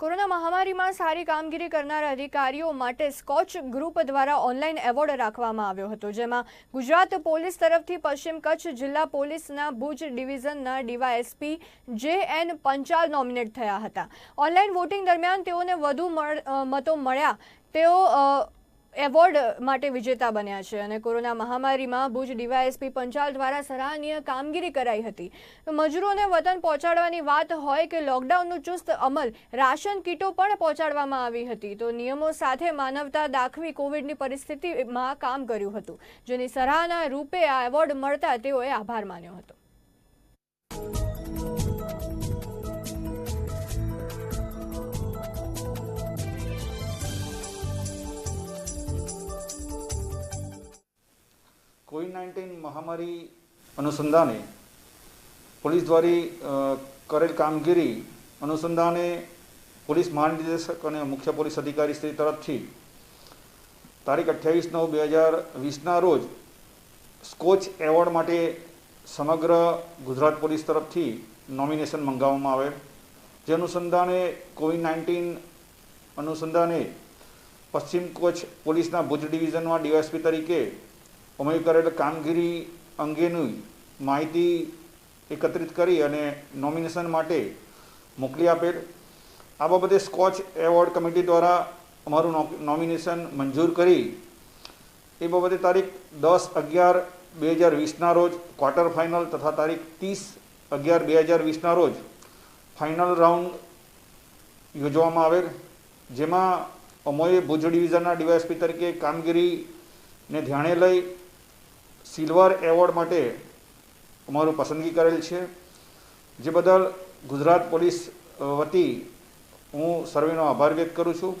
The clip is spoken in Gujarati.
કોરોના મહામારીમાં સારી કામગીરી કરનારા અધિકારીઓ માટે સ્કોચ ગ્રુપ દ્વારા ઓનલાઈન એવોર્ડ રાખવામાં આવ્યો હતો, જેમાં ગુજરાત પોલીસ તરફથી પશ્ચિમ કચ્છ જિલ્લા પોલીસના Bhuj ડિવિઝનના DYSP J N Panchal nominate થયા હતા. ઓનલાઈન વોટિંગ દરમિયાન તેઓને વધુ મતો મળ્યા. તેઓ એવોર્ડ માટે વિજેતા બન્યા છે અને કોરોના મહામારીમાં ભુજ ડીવાયએસપી પંચાલ દ્વારા સરાહનીય કામગીરી કરાઈ હતી. મજૂરોને વતન પહોંચાડવાની વાત હોય કે લોકડાઉનનું ચુસ્ત અમલ, રાશન કીટો પણ પહોંચાડવામાં આવી હતી. તો નિયમો સાથે માનવતા દાખવી કોવિડની પરિસ્થિતિમાં કામ કર્યું હતું. જેની સરાહના રૂપે આ એવોર્ડ મળતા તેઓએ આભાર માન્યો હતો. કોવિડ નાઇન્ટીન મહામારી અનુસંધાને પોલીસ દ્વારા કરેલ કામગીરી અનુસંધાને પોલીસ મહાનિર્દેશક અને મુખ્ય પોલીસ અધિકારી શ્રી તરફથી તારીખ અઠ્યાવીસ નવ બે હજાર વીસના રોજ સ્કોચ એવોર્ડ માટે સમગ્ર ગુજરાત પોલીસ તરફથી નોમિનેશન મંગાવવામાં આવેલ. જે અનુસંધાને કોવિડ નાઇન્ટીન અનુસંધાને પશ્ચિમ કચ્છ પોલીસના ભુજ ડિવિઝનમાં ડીવાયએસપી તરીકે અમે કરેલ કામગીરી અંગેની માહિતી એકત્રિત કરી અને નોમિનેશન માટે મોકલી આપેલ. આ બાબતે સ્કોચ એવોર્ડ કમિટી દ્વારા અમારું નોમિનેશન મંજૂર કરી. એ બાબતે તારીખ દસ અગિયાર બે હજાર વીસના રોજ, ક્વાર્ટર ફાઇનલ તથા તારીખ ત્રીસ અગિયાર બે હજાર વીસના રોજ ફાઇનલ રાઉન્ડ યોજવામાં આવેલ. જેમાં અમોએ ભુજ ડિવિઝનના ડીવાયએસપી તરીકે કામગીરીને ધ્યાને લઈ સિલ્વર એવોર્ડ માટે અમારું પસંદગી કરેલ છે. જે બદલ ગુજરાત પોલીસ વતી હું સર્વેનો આભાર વ્યક્ત કરું છું.